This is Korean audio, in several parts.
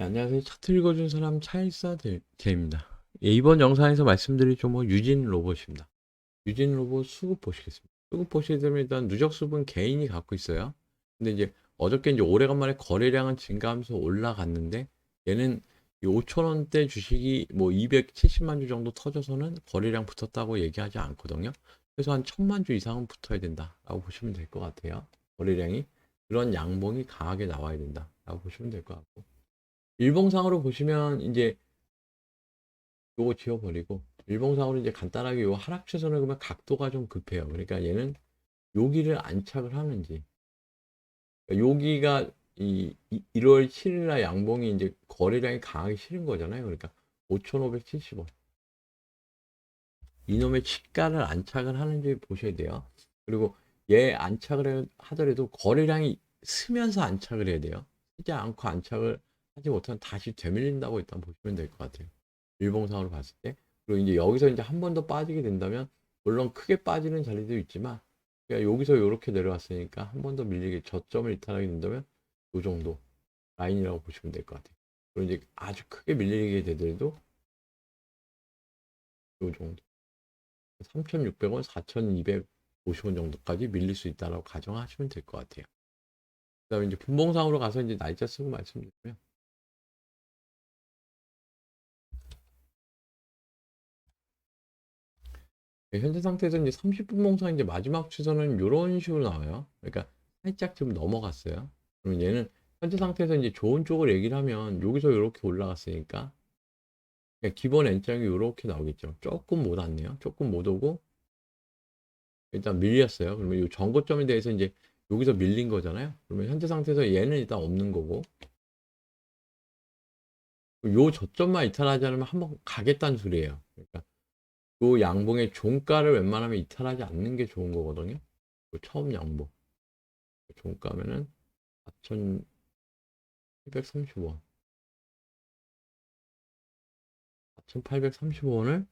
네, 안녕하세요. 차트 읽어준 사람 차일사 제입니다. 예, 이번 영상에서 말씀드릴 종목 유진 로봇입니다. 유진 로봇 수급 보시겠습니다. 수급 보시게 되면 일단 누적 수분 개인이 갖고 있어요. 근데 이제 어저께 이제 오래간만에 거래량은 증가하면서 올라갔는데 얘는 5천원대 주식이 뭐 270만 주 정도 터져서는 거래량 붙었다고 얘기하지 않거든요. 그래서 한 1000만 주 이상은 붙어야 된다라고 보시면 될 것 같아요. 거래량이 그런 양봉이 강하게 나와야 된다라고 보시면 될 것 같고 일봉상으로 보시면 이제 요거 지워버리고 일봉상으로 이제 간단하게 요 하락 추선을 그러면 각도가 좀 급해요. 그러니까 얘는 여기를 안착을 하는지 그러니까 여기가 이 1월 7일 날 양봉이 이제 거래량이 강하게 실은 거잖아요. 그러니까 5,570원 이놈의 치가를 안착을 하는지 보셔야 돼요. 그리고 얘 안착을 하더라도 거래량이 쓰면서 안착을 해야 돼요. 쓰지 않고 안착을 하지 못하면 다시 되밀린다고 일단 보시면 될 것 같아요. 일봉상으로 봤을 때. 그리고 이제 여기서 이제 한 번 더 빠지게 된다면, 물론 크게 빠지는 자리도 있지만, 그러니까 여기서 이렇게 내려왔으니까 한 번 더 밀리게 저점을 이탈하게 된다면, 요 정도 라인이라고 보시면 될 것 같아요. 그리고 이제 아주 크게 밀리게 되더라도, 요 정도. 3,600원, 4,250원 정도까지 밀릴 수 있다라고 가정하시면 될 것 같아요. 그 다음에 이제 분봉상으로 가서 이제 날짜 쓰고 말씀드리면, 현재 상태에서 이제 30분 몽상 이제 마지막 추선은 이런 식으로 나와요. 그러니까 살짝 좀 넘어갔어요. 그러면 얘는 현재 상태에서 이제 좋은 쪽을 얘기를 하면 여기서 이렇게 올라갔으니까 그러니까 기본 N장이 이렇게 나오겠죠. 조금 못 왔네요. 조금 못 오고 일단 밀렸어요. 그러면 이 정고점에 대해서 이제 여기서 밀린 거잖아요. 그러면 현재 상태에서 얘는 일단 없는 거고 요 저점만 이탈하지 않으면 한번 가겠다는 소리예요. 그러니까 요 양봉의 종가를 웬만하면 이탈하지 않는 게 좋은 거거든요. 요 처음 양봉. 종가면은 4,830원. 4,830원을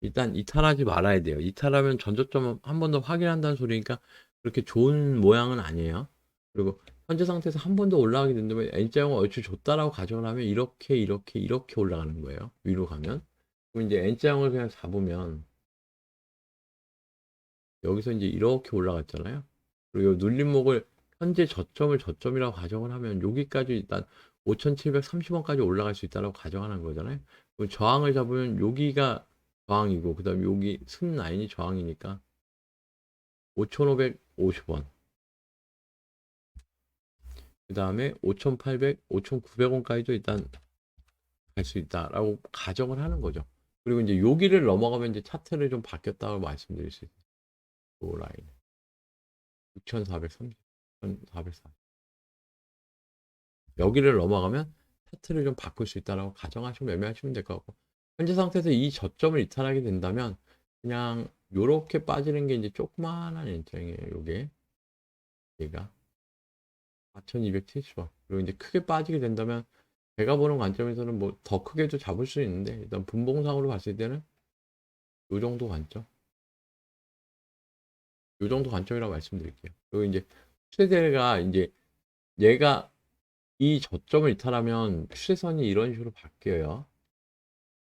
일단 이탈하지 말아야 돼요. 이탈하면 전저점 한 번 더 확인한다는 소리니까 그렇게 좋은 모양은 아니에요. 그리고 현재 상태에서 한 번 더 올라가게 된다면 N자형을 얼추 줬다라고 가정을 하면 이렇게 이렇게 이렇게 올라가는 거예요. 위로 가면. 그럼 이제 N자형을 그냥 잡으면 여기서 이제 이렇게 올라갔잖아요. 그리고 이 눌림목을 현재 저점을 저점이라고 가정을 하면 여기까지 일단 5,730원까지 올라갈 수 있다고 가정하는 거잖아요. 그럼 저항을 잡으면 여기가 저항이고 그다음에 여기 승 라인이 저항이니까 5,550원. 그 다음에 5,800, 5,900원까지도 일단 갈 수 있다라고 가정을 하는 거죠. 그리고 이제 여기를 넘어가면 이제 차트를 좀 바뀌었다고 말씀드릴 수 있어요. 요 라인. 6,430, 1,440. 여기를 넘어가면 차트를 좀 바꿀 수 있다라고 가정하시면 매매하시면 될 것 같고 현재 상태에서 이 저점을 이탈하게 된다면 그냥 요렇게 빠지는 게 이제 조그마한 엔장이에요. 요게 얘가 4,270원. 그리고 이제 크게 빠지게 된다면 제가 보는 관점에서는 뭐 더 크게도 잡을 수 있는데 일단 분봉상으로 봤을 때는 요 정도 관점. 요 정도 관점이라고 말씀드릴게요. 그리고 이제 추세대가 이제 얘가 이 저점을 이탈하면 추세선이 이런 식으로 바뀌어요.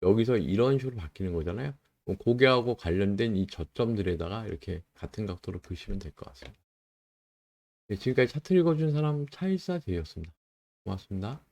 여기서 이런 식으로 바뀌는 거잖아요. 고개하고 관련된 이 저점들에다가 이렇게 같은 각도로 그시면 될 것 같습니다. 네, 지금까지 차트 읽어준 사람 차일사 제이였습니다. 고맙습니다.